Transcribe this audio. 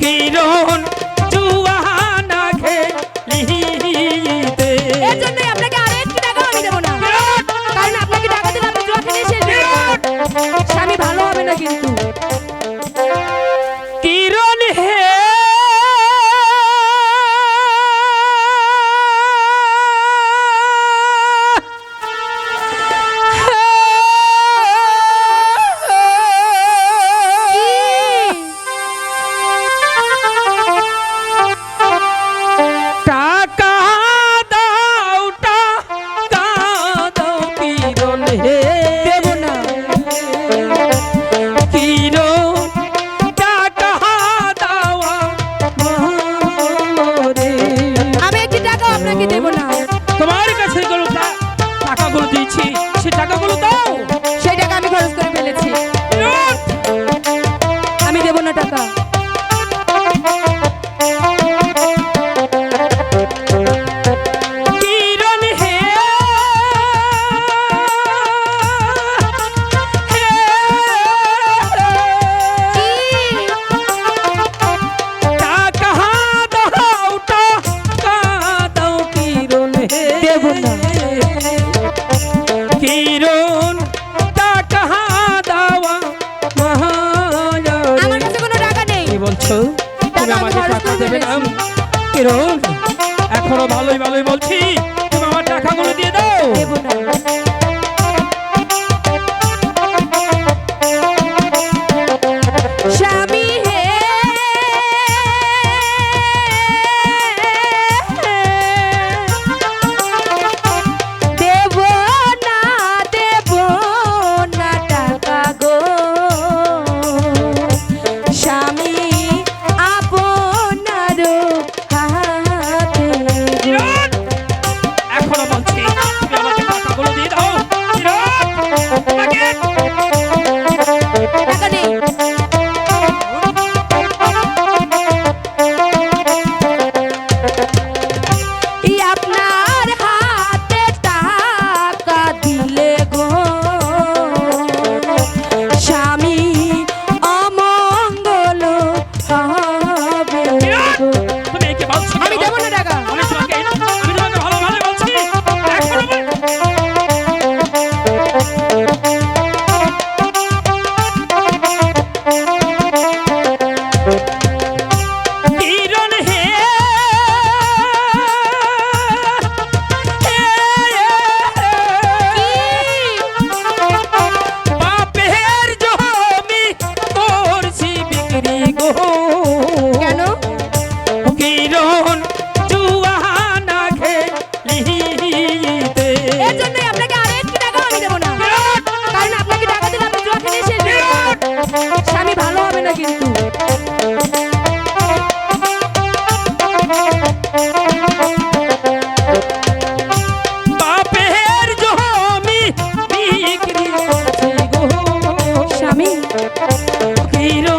কিরণ জুয়ানা খেলিতে। আপনাকে আরেকটি টাকা কারণ আপনাকে স্বামী দেবে না কিরণ এখনও ভালোই ভালোই বলছি। তুমি আমার টাকাগুলো দিয়ে দাও। দেবো না। আমি ফিরো